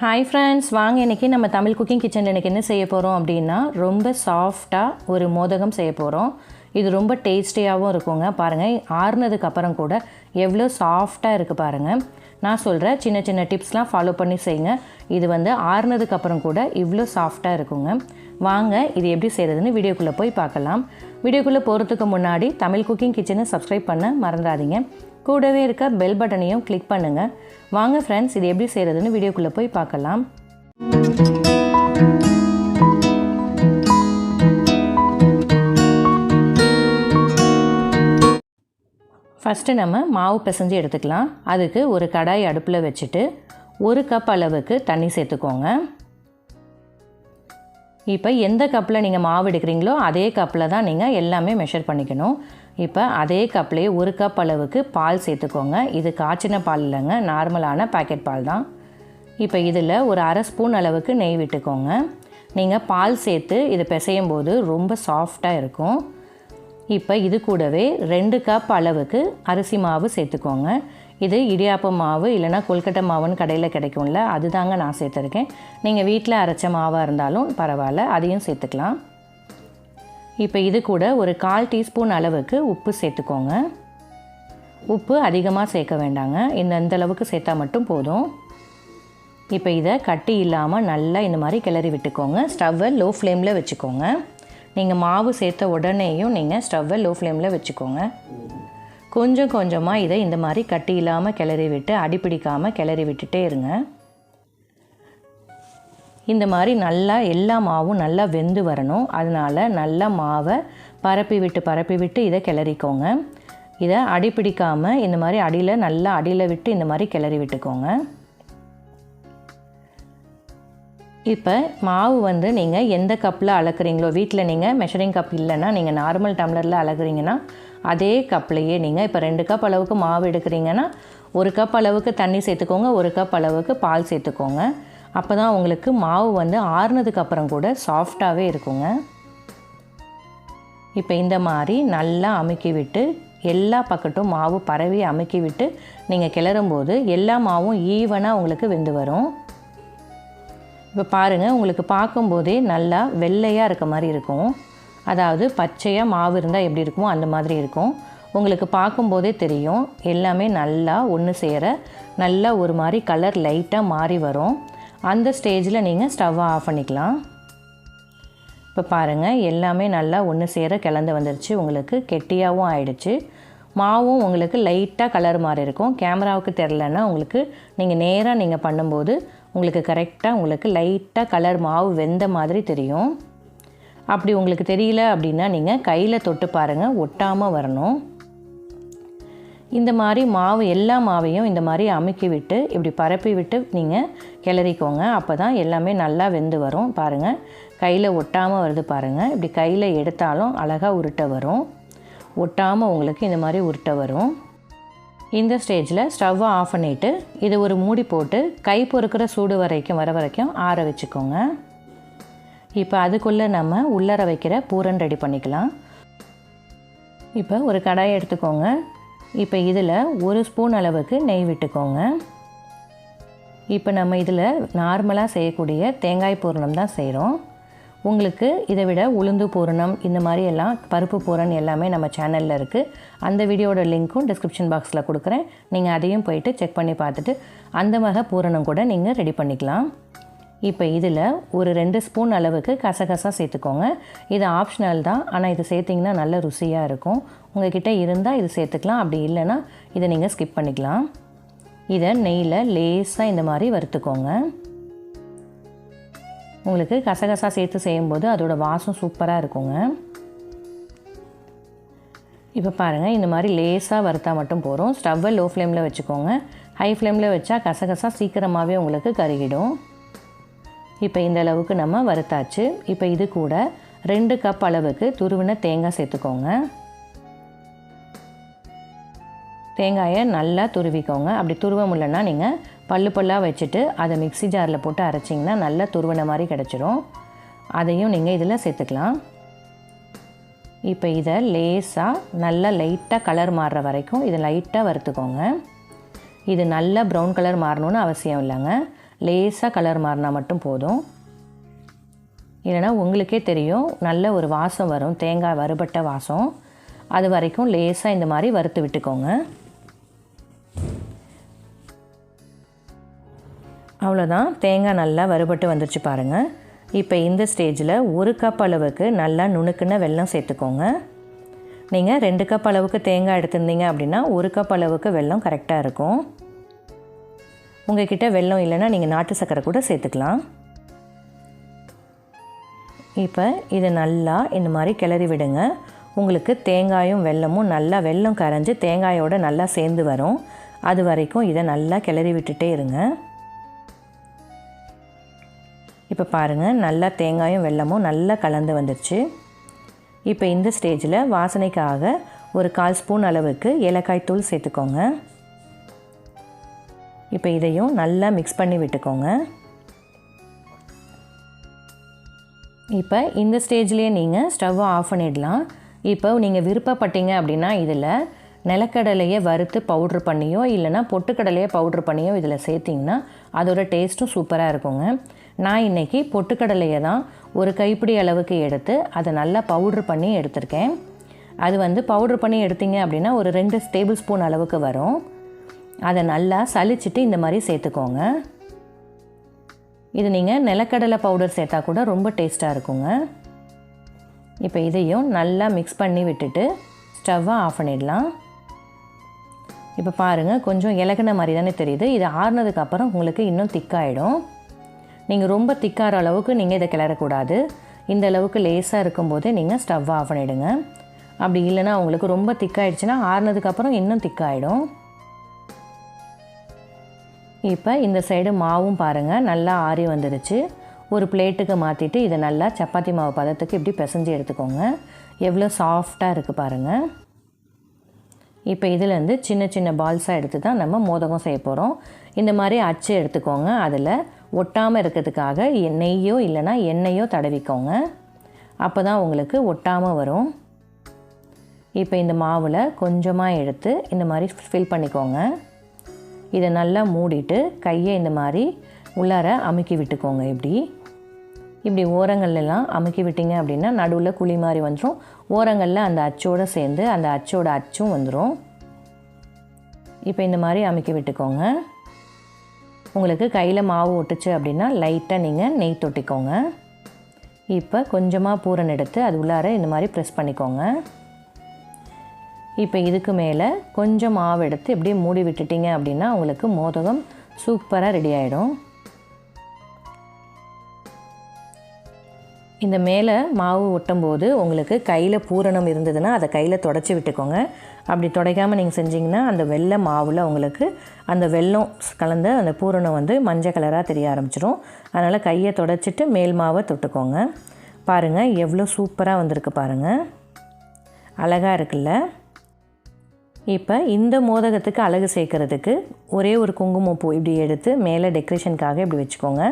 Hi friends வாங்க இன்றைக்கி நம்ம தமிழ் குக்கிங் கிச்சனில் இன்றைக்கி என்ன செய்ய போகிறோம் அப்படின்னா ரொம்ப சாஃப்டாக ஒரு மோதகம் செய்ய போகிறோம் இது ரொம்ப டேஸ்டியாகவும் இருக்குங்க. பாருங்கள் ஆறுனதுக்கு அப்புறம் கூட எவ்வளோ சாஃப்டாக இருக்குது பாருங்கள் நான் சொல்கிற சின்ன சின்ன டிப்ஸ்லாம் ஃபாலோ பண்ணி செய்யுங்க. இது வந்து ஆறுனதுக்கு அப்புறம் கூட இவ்வளோ சாஃப்டாக இருக்குங்க. வாங்க இது எப்படி செய்கிறதுன்னு வீடியோக்குள்ளே போய் பார்க்கலாம். வீடியோக்குள்ளே போகிறதுக்கு முன்னாடி தமிழ் குக்கிங் கிச்சனை சப்ஸ்கிரைப் பண்ண மறந்துடாதீங்க கூடவே இருக்க பெல் பட்டனையும் கிளிக் பண்ணுங்கள் வாங்க ஃப்ரெண்ட்ஸ் இது எப்படி செய்கிறதுன்னு வீடியோக்குள்ளே போய் பார்க்கலாம். ஃபஸ்ட்டு நம்ம மாவு பிசைஞ்சு எடுத்துக்கலாம். அதுக்கு ஒரு கடாய் அடுப்பில் வச்சுட்டு ஒரு கப் அளவுக்கு தண்ணி சேர்த்துக்கோங்க. இப்போ எந்த கப்பில் நீங்கள் மாவு எடுக்கிறீங்களோ அதே கப்பில் தான் நீங்கள் எல்லாமே மெஷர் பண்ணிக்கணும். இப்போ அதே கப்லேயே ஒரு கப் அளவுக்கு பால் சேர்த்துக்கோங்க. இது காய்ச்சின பால் இல்லைங்க நார்மலான பாக்கெட் பால் தான். இப்போ இதில் ஒரு அரை ஸ்பூன் அளவுக்கு நெய் விட்டுக்கோங்க. நீங்கள் பால் சேர்த்து இது பிசையும் போது ரொம்ப சாஃப்டாக இருக்கும். இப்போ இது கூடவே ரெண்டு கப் அளவுக்கு அரிசி மாவு சேர்த்துக்கோங்க. இது இடியாப்ப மாவு இல்லைனா கொல்கட்டை மாவுன்னு கடையில் கிடைக்கும்ல அதுதாங்க நான் சேர்த்துருக்கேன். நீங்கள் வீட்டில் அரைச்ச மாவாக இருந்தாலும் பரவாயில்ல அதையும் சேர்த்துக்கலாம். இப்போ இது கூட ஒரு கால் டீஸ்பூன் அளவுக்கு உப்பு சேர்த்துக்கோங்க. உப்பு அதிகமாக சேர்க்க வேண்டாங்க. இந்த இந்த அளவுக்கு சேர்த்தா மட்டும் போதும். இப்போ இதை கட்டி இல்லாமல் நல்லா இந்த மாதிரி கிளறி விட்டுக்கோங்க. ஸ்டவ்வை லோ ஃப்ளேமில் வச்சுக்கோங்க. நீங்கள் மாவு சேர்த்த உடனேயும் நீங்கள் ஸ்டவ்வை லோ ஃப்ளேமில் வச்சுக்கோங்க. கொஞ்சம் கொஞ்சமாக இதை இந்த மாதிரி கட்டி இல்லாமல் கிளறி விட்டு அடிப்பிடிக்காமல் கிளறி விட்டுட்டே இருங்க. இந்த மாதிரி நல்லா எல்லா மாவும் நல்லா வெந்து வரணும். அதனால் நல்லா மாவை பரப்பி விட்டு பரப்பி விட்டு இதை கிளறிக்கோங்க. இதை அடிப்பிடிக்காமல் இந்த மாதிரி அடியில் நல்லா அடியில் விட்டு இந்த மாதிரி கிளறி விட்டுக்கோங்க. இப்போ மாவு வந்து நீங்கள் எந்த கப்பில் அளக்குறீங்களோ வீட்டில் நீங்கள் மெஷரிங் கப் இல்லைன்னா நீங்கள் நார்மல் டம்ளரில் அளக்குறீங்கன்னா அதே கப்லையே நீங்கள் இப்போ ரெண்டு கப் அளவுக்கு மாவு எடுக்கிறீங்கன்னா ஒரு கப் அளவுக்கு தண்ணி சேர்த்துக்கோங்க ஒரு கப் அளவுக்கு பால் சேர்த்துக்கோங்க. அப்போ தான் உங்களுக்கு மாவு வந்து ஆறுனதுக்கு அப்புறம் கூட சாஃப்டாகவே இருக்குங்க. இப்போ இந்த மாதிரி நல்லா அமுக்கி விட்டு எல்லா பக்கட்டும் மாவு பரவி அமுக்கி விட்டு நீங்கள் கிளறும்போது எல்லா மாவும் ஈவனாக உங்களுக்கு வெந்து வரும். இப்போ பாருங்கள் உங்களுக்கு பார்க்கும்போதே நல்லா வெள்ளையாக இருக்க மாதிரி இருக்கும். அதாவது பச்சையாக மாவு இருந்தால் எப்படி இருக்குமோ அந்த மாதிரி இருக்கும். உங்களுக்கு பார்க்கும்போதே தெரியும் எல்லாமே நல்லா ஒன்று சேர நல்லா ஒரு மாதிரி கலர் லைட்டாக மாறி வரும். அந்த ஸ்டேஜில் நீங்கள் ஸ்டவ்வை ஆஃப் பண்ணிக்கலாம். இப்போ பாருங்கள் எல்லாமே நல்லா ஒன்று சேர கிளந்து வந்துருச்சு. உங்களுக்கு கெட்டியாகவும் ஆயிடுச்சு. மாவும் உங்களுக்கு லைட்டாக கலர் மாதிரி இருக்கும். கேமராவுக்கு தெரிலன்னா உங்களுக்கு நீங்கள் நேராக நீங்கள் பண்ணும்போது உங்களுக்கு கரெக்டாக உங்களுக்கு லைட்டாக கலர் மாவு வெந்த மாதிரி தெரியும். அப்படி உங்களுக்கு தெரியல அப்படின்னா நீங்கள் கையில் தொட்டு பாருங்கள் ஒட்டாமல் வரணும். இந்த மாதிரி மாவு எல்லா மாவையும் இந்த மாதிரி அமுக்கி விட்டு இப்படி பரப்பி விட்டு நீங்கள் கிளறிக்கோங்க. அப்போ தான் எல்லாமே நல்லா வெந்து வரும். பாருங்கள் கையில் ஒட்டாமல் வருது பாருங்கள் இப்படி கையில் எடுத்தாலும் அழகாக உருட்ட வரும். ஒட்டாமல் உங்களுக்கு இந்த மாதிரி உருட்ட வரும். இந்த ஸ்டேஜில் ஸ்டவ்வை ஆஃப் பண்ணிவிட்டு இது ஒரு மூடி போட்டு கை பொறுக்கிற சூடு வரைக்கும் வர வரைக்கும் ஆற வச்சுக்கோங்க. இப்போ அதுக்குள்ளே நம்ம உள்ளர வைக்கிற பூரன் ரெடி பண்ணிக்கலாம். இப்போ ஒரு கடாயை எடுத்துக்கோங்க. இப்போ இதில் ஒரு ஸ்பூன் அளவுக்கு நெய் விட்டுக்கோங்க. இப்போ நம்ம இதில் நார்மலாக செய்யக்கூடிய தேங்காய் பூரணம் தான் செய்கிறோம். உங்களுக்கு இதை விட உளுந்து பூரணம் இந்த மாதிரி எல்லாம் பருப்பு பூரண் எல்லாமே நம்ம சேனலில் இருக்குது. அந்த வீடியோட லிங்க்கும் டிஸ்கிரிப்ஷன் பாக்ஸில் கொடுக்குறேன். நீங்கள் அதையும் போயிட்டு செக் பண்ணி பார்த்துட்டு அந்த வகை பூரணம் கூட நீங்கள் ரெடி பண்ணிக்கலாம். இப்போ இதில் ஒரு ரெண்டு ஸ்பூன் அளவுக்கு கசகசா சேர்த்துக்கோங்க. இது ஆப்ஷனல் தான் ஆனால் இது சேர்த்திங்கன்னா நல்ல ருசியாக இருக்கும். உங்கள்கிட்ட இருந்தால் இது சேர்த்துக்கலாம் அப்படி இல்லைன்னா இதை நீங்கள் ஸ்கிப் பண்ணிக்கலாம். இதை நெய்யில் லேஸாக இந்த மாதிரி வறுத்துக்கோங்க. உங்களுக்கு கசகசா சேர்த்து செய்யும்போது அதோட வாசம் சூப்பராக இருக்குங்க. இப்போ பாருங்கள் இந்த மாதிரி லேஸாக வறுத்தா மட்டும் போகிறோம் ஸ்டவ்வை லோ ஃப்ளேமில் வச்சுக்கோங்க. ஹை ஃப்ளேமில் வச்சா கசகசா சீக்கிரமாகவே உங்களுக்கு கருகிடும். இப்போ இந்த அளவுக்கு நம்ம வறுத்தாச்சு. இப்போ இது கூட ரெண்டு கப் அளவுக்கு துருவின தேங்காய் சேர்த்துக்கோங்க. தேங்காயை நல்லா துருவிக்கோங்க. அப்படி துருவ முடியலன்னா நீங்கள் பல்லு பல்லாக வச்சுட்டு அதை மிக்ஸி ஜாரில் போட்டு அரைச்சிங்கன்னா நல்லா துருவின மாதிரி கிடச்சிரும். அதையும் நீங்கள் இதில் சேர்த்துக்கலாம். இப்போ இதை லேசாக நல்லா லைட்டாக கலர் மாறுற வரைக்கும் இதை லைட்டாக வறுத்துக்கோங்க. இது நல்லா ப்ரௌன் கலர் மாறணும்னு அவசியம் இல்லைங்க. லேசாக கலர் மாறினா மட்டும் போதும். இல்லைன்னா உங்களுக்கே தெரியும் நல்ல ஒரு வாசம் வரும் தேங்காய் வறுபட்ட வாசம். அது வரைக்கும் லேசாக இந்த மாதிரி வறுத்து விட்டுக்கோங்க. அவ்வளோதான் தேங்காய் நல்லா வறுபட்டு வந்துருச்சு பாருங்கள் இப்போ இந்த ஸ்டேஜில் ஒரு கப் அளவுக்கு நல்லா நுணுக்குன்னு வெல்லம் சேர்த்துக்கோங்க. நீங்கள் ரெண்டு கப் அளவுக்கு தேங்காய் எடுத்திருந்தீங்க அப்படின்னா ஒரு கப் அளவுக்கு வெல்லம் கரெக்டாக இருக்கும். உங்கக்கிட்ட வெள்ளம் இல்லைன்னா நீங்கள் நாட்டு சர்க்கரை கூட சேர்த்துக்கலாம். இப்போ இதை நல்லா இந்த மாதிரி கிளறி விடுங்க. உங்களுக்கு தேங்காயும் வெல்லமும் நல்லா வெல்லம் கரைஞ்சி தேங்காயோடு நல்லா சேர்ந்து வரும். அது வரைக்கும் இதை நல்லா கிளறி விட்டுட்டே இருங்க. இப்போ பாருங்கள் நல்லா தேங்காயும் வெல்லமும் நல்லா கலந்து வந்துடுச்சு இப்போ இந்த ஸ்டேஜில் வாசனைக்காக ஒரு கால் ஸ்பூன் அளவுக்கு ஏலக்காய் தூள் சேர்த்துக்கோங்க. இப்போ இதையும் நல்லா மிக்ஸ் பண்ணி விட்டுக்கோங்க. இப்போ இந்த ஸ்டேஜ்லேயே நீங்கள் ஸ்டவ்வை ஆஃப் பண்ணிடலாம். இப்போ நீங்கள் விருப்பப்பட்டீங்க அப்படின்னா இதில் நிலக்கடலையை வறுத்து பவுட்ரு பண்ணியோ இல்லைனா பொட்டுக்கடலையை பவுட்ரு பண்ணியோ இதில் சேர்த்திங்கன்னா அதோட டேஸ்ட்டும் சூப்பராக இருக்குங்க. நான் இன்றைக்கி பொட்டுக்கடலையை தான் ஒரு கைப்பிடி அளவுக்கு எடுத்து அதை நல்லா பவுட்ரு பண்ணி எடுத்திருக்கேன். அது வந்து பவுட்ரு பண்ணி எடுத்தீங்க அப்படின்னா ஒரு ரெண்டு டேபிள் ஸ்பூன் அளவுக்கு வரும். அதை நல்லா சலிச்சிட்டு இந்த மாதிரி சேர்த்துக்கோங்க. இது நீங்கள் நிலக்கடலை பவுடர் சேர்த்தா கூட ரொம்ப டேஸ்ட்டாக இருக்குங்க. இப்போ இதையும் நல்லா மிக்ஸ் பண்ணி விட்டுட்டு ஸ்டவ்வை ஆஃப் பண்ணிடலாம். இப்போ பாருங்கள் கொஞ்சம் இலகுன மாதிரி தானே தெரியுது. இது ஆறுனதுக்கப்புறம் உங்களுக்கு இன்னும் திக்காயிடும். நீங்கள் ரொம்ப திக்காகிற அளவுக்கு நீங்கள் இதை கிளறக்கூடாது. இந்த அளவுக்கு லேசாக இருக்கும்போதே நீங்கள் ஸ்டவ் ஆஃப் பண்ணிவிடுங்க அப்படி இல்லைன்னா உங்களுக்கு ரொம்ப திக்காயிடுச்சுன்னா ஆறுனதுக்கப்புறம் இன்னும் திக்காயிடும். இப்போ இந்த சைடு மாவும் பாருங்கள் நல்லா ஆறி வந்துடுச்சு ஒரு பிளேட்டுக்கு மாற்றிட்டு இதை நல்லா சப்பாத்தி மாவு பதத்துக்கு இப்படி பிசைஞ்சு எடுத்துக்கோங்க. எவ்வளோ சாஃப்டாக இருக்குது பாருங்கள் இப்போ இதிலேருந்து சின்ன சின்ன பால்ஸாக எடுத்து தான் நம்ம மோதகம் செய்ய போகிறோம் இந்த மாதிரி அச்சு எடுத்துக்கோங்க அதில். ஒட்டாமல் இருக்கிறதுக்காக நெய்யோ இல்லைனா எண்ணெயோ தடவிக்கோங்க. அப்போ தான் உங்களுக்கு ஒட்டாமல் வரும். இப்போ இந்த மாவில் கொஞ்சமாக எடுத்து இந்த மாதிரி ஃபில் பண்ணிக்கோங்க. இதை நல்லா மூடிட்டு கையை இந்த மாதிரி உள்ளார அமுக்கி விட்டுக்கோங்க இப்படி. இப்படி ஓரங்கள்லாம் அமுக்கி விட்டீங்க அப்படின்னா நடுவில் குழி மாதிரி வந்துடும் ஓரங்களில் அந்த அச்சோடு சேர்ந்து அந்த அச்சோட அச்சும் வந்துடும் இப்போ இந்த மாதிரி அமுக்கி விட்டுக்கோங்க. உங்களுக்கு கையில் மாவு ஒட்டுச்சு அப்படின்னா லைட்டாக நீங்கள் நெய் தொட்டிக்கோங்க. இப்போ கொஞ்சமாக பூரன் எடுத்து அது உள்ளார இந்த மாதிரி ப்ரெஸ் பண்ணிக்கோங்க. இப்போ இதுக்கு மேலே கொஞ்சம் மாவு எடுத்து எப்படியே மூடி விட்டுட்டீங்க அப்படின்னா உங்களுக்கு மோதகம் சூப்பராக ரெடி ஆகிடும் இந்த மேலே மாவு ஒட்டும்போது உங்களுக்கு கையில் பூரணம் இருந்ததுன்னா அதை கையில் தொடச்சி விட்டுக்கோங்க. அப்படி துடைக்காமல் நீங்கள் செஞ்சிங்கன்னா அந்த வெள்ளை மாவில் உங்களுக்கு அந்த வெல்லம் கலந்த அந்த பூரணம் வந்து மஞ்சள் கலராக தெரிய ஆரம்பிச்சிடும் அதனால் கையை தொடச்சிட்டு மேல் மாவை தொட்டுக்கோங்க. பாருங்கள் எவ்வளோ சூப்பராக வந்திருக்கு பாருங்கள் அழகாக இருக்குல்ல? இப்போ இந்த மோதகத்துக்கு அழகு சேர்க்கறதுக்கு ஒரே ஒரு குங்குமப்பூ இப்படி எடுத்து மேலே டெக்கரேஷனுக்காக இப்படி வச்சுக்கோங்க.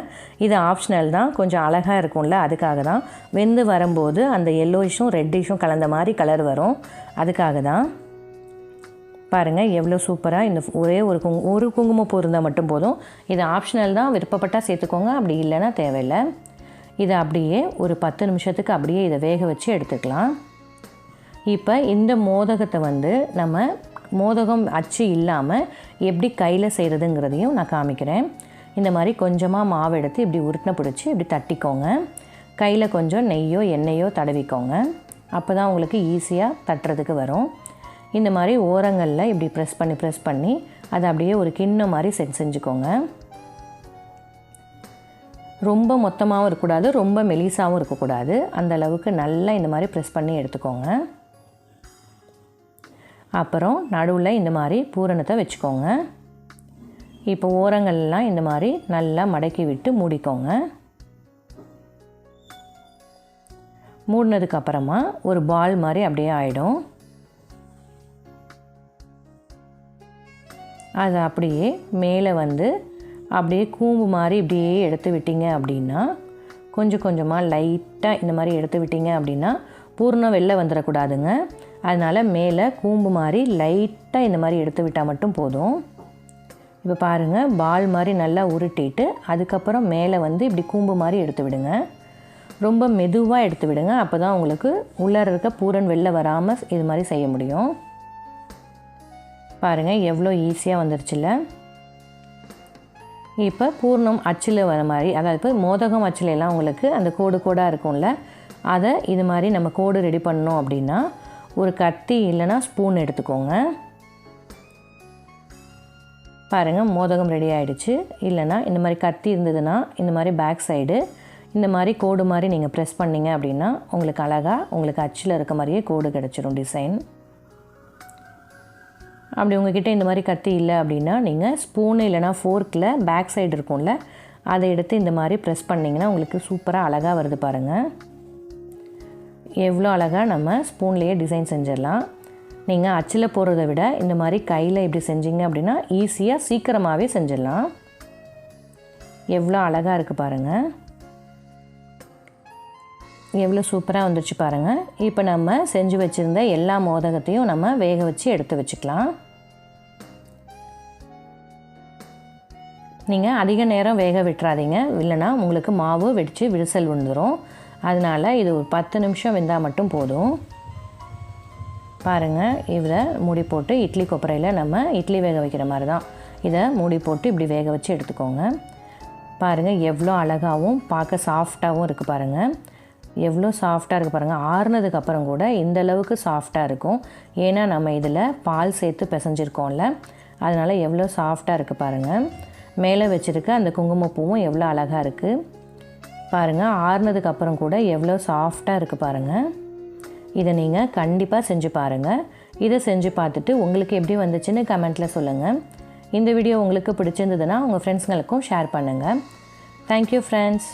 இது ஆப்ஷனல் தான். கொஞ்சம் அழகாக இருக்கும்ல அதுக்காக தான். வெந்து வரும்போது அந்த எல்லோயிஷும் ரெட்டிஷும் கலந்த மாதிரி கலர் வரும். அதுக்காக தான். பாருங்கள் எவ்வளோ சூப்பராக இந்த ஒரே ஒரு குங்கு ஒரு குங்குமப்பூ இருந்தால் மட்டும் போதும். இது ஆப்ஷனல் தான். விருப்பப்பட்டால் சேர்த்துக்கோங்க. அப்படி இல்லைன்னா தேவையில்லை. இதை அப்படியே ஒரு பத்து நிமிஷத்துக்கு அப்படியே இதை வேக வச்சு எடுத்துக்கலாம். இப்போ இந்த மோதகத்தை வந்து நம்ம மோதகம் அச்சு இல்லாமல் எப்படி கையில் செய்கிறதுங்கிறதையும் நான் காமிக்கிறேன். இந்த மாதிரி கொஞ்சமாக மாவு எடுத்து இப்படி உருட்டின பிடிச்சி இப்படி தட்டிக்கோங்க. கையில் கொஞ்சம் நெய்யோ எண்ணெயோ தடவிக்கோங்க. அப்போ தான் உங்களுக்கு ஈஸியாக தட்டுறதுக்கு வரும். இந்த மாதிரி ஓரங்களில் இப்படி ப்ரெஸ் பண்ணி ப்ரெஸ் பண்ணி அதை அப்படியே ஒரு கிண்ணம் மாதிரி செட் செஞ்சுக்கோங்க. ரொம்ப மொத்தமாகவும் இருக்கக்கூடாது ரொம்ப மெலிசாகவும் இருக்கக்கூடாது. அந்த அளவுக்கு நல்லா இந்த மாதிரி ப்ரெஸ் பண்ணி எடுத்துக்கோங்க. அப்புறம் நடுவில் இந்த மாதிரி பூரணத்தை வச்சுக்கோங்க. இப்போ ஓரங்கள்லாம் இந்த மாதிரி நல்லா மடக்கி விட்டு மூடிக்கோங்க. மூடினதுக்கப்புறமா ஒரு பால் மாதிரி அப்படியே ஆகிடும் அது அப்படியே மேலே வந்து அப்படியே கூம்பு மாதிரி இப்படியே எடுத்து விட்டீங்க அப்படின்னா கொஞ்சம் கொஞ்சமாக லைட்டாக இந்த மாதிரி எடுத்து விட்டீங்க அப்படின்னா பூர்ணம் வெளில வந்துடக்கூடாதுங்க. அதனால் மேலே கூம்பு மாதிரி லைட்டாக இந்த மாதிரி எடுத்து விட்டால் மட்டும் போதும். இப்போ பாருங்கள் பால் மாதிரி நல்லா உருட்டிட்டு அதுக்கப்புறம் மேலே வந்து இப்படி கூம்பு மாதிரி எடுத்து விடுங்க. ரொம்ப மெதுவாக எடுத்து விடுங்க அப்போ தான் உங்களுக்கு உள்ளார இருக்க பூரன் வெளில வராமல் இது மாதிரி செய்ய முடியும். பாருங்கள் எவ்வளோ ஈஸியாக வந்துருச்சுல்ல. இப்போ பூர்ணம் அச்சில் வர மாதிரி அதாவது இப்போ மோதகம் அச்சிலெல்லாம் உங்களுக்கு அந்த கோடு கோடாக இருக்கும்ல அதை இது மாதிரி நம்ம கோடு ரெடி பண்ணோம் அப்படின்னா ஒரு கத்தி இல்லைன்னா ஸ்பூன் எடுத்துக்கோங்க. பாருங்கள் மோதகம் ரெடி ஆகிடுச்சு இல்லைன்னா இந்த மாதிரி கத்தி இருந்ததுன்னா இந்த மாதிரி பேக் சைடு இந்த மாதிரி கோடு மாதிரி நீங்கள் ப்ரெஸ் பண்ணிங்க அப்படின்னா உங்களுக்கு அழகாக உங்களுக்கு அச்சில் இருக்க மாதிரியே கோடு கிடச்சிரும் டிசைன் அப்படி உங்ககிட்ட இந்த மாதிரி கத்தி இல்லை அப்படின்னா நீங்கள் ஸ்பூனு இல்லைனா ஃபோர்க்கில் பேக் சைடு இருக்கும்ல அதை எடுத்து இந்த மாதிரி ப்ரெஸ் பண்ணிங்கன்னா உங்களுக்கு சூப்பராக அழகாக வருது பாருங்கள் எவ்வளோ அழகாக நம்ம ஸ்பூன்லேயே டிசைன் செஞ்சிடலாம். நீங்கள் அச்சில் போடுறத விட இந்த மாதிரி கையில் இப்படி செஞ்சீங்க அப்படின்னா ஈஸியாக சீக்கிரமாகவே செஞ்சிடலாம். எவ்வளோ அழகாக இருக்குது பாருங்கள் எவ்வளோ சூப்பராக வந்துருச்சு பாருங்கள் இப்போ நம்ம செஞ்சு வச்சுருந்த எல்லா மோதகத்தையும் நம்ம வேக வச்சு எடுத்து வச்சுக்கலாம். நீங்கள் அதிக நேரம் வேக விட்டுறாதீங்க. இல்லைனா உங்களுக்கு மாவு வெடித்து விரிசல் விழுந்துடும் அதனால் இது ஒரு பத்து நிமிஷம் வெந்தால் மட்டும் போதும். பாருங்கள் இதை மூடி போட்டு இட்லி கொப்பரையில் நம்ம இட்லி வேக வைக்கிற மாதிரி தான் இதை மூடி போட்டு இப்படி வேக வச்சு எடுத்துக்கோங்க. பாருங்கள் எவ்வளோ அழகாகவும் பார்க்க சாஃப்டாகவும் இருக்குது பாருங்கள் எவ்வளோ சாஃப்டாக இருக்குது பாருங்கள் ஆறுனதுக்கப்புறம் கூட இந்த அளவுக்கு சாஃப்டாக இருக்கும். ஏன்னா நம்ம இதில் பால் சேர்த்து பிசைஞ்சிருக்கோம்ல. அதனால் எவ்வளோ சாஃப்டாக இருக்குது பாருங்கள் மேலே வச்சுருக்க அந்த குங்குமப்பூவும் எவ்வளோ அழகாக இருக்குது பாருங்கள் ஆறுனதுக்கு அப்புறம் கூட எவ்வளோ சாஃப்டாக இருக்குது பாருங்கள் இதை நீங்கள் கண்டிப்பாக செஞ்சு பாருங்கள் இதை செஞ்சு பார்த்துட்டு உங்களுக்கு எப்படி வந்துச்சுன்னு கமெண்ட்டில் சொல்லுங்கள் இந்த வீடியோ உங்களுக்கு பிடிச்சிருந்ததுன்னா உங்கள் ஃப்ரெண்ட்ஸுங்களுக்கும் ஷேர் பண்ணுங்கள் தேங்க்யூ ஃப்ரெண்ட்ஸ்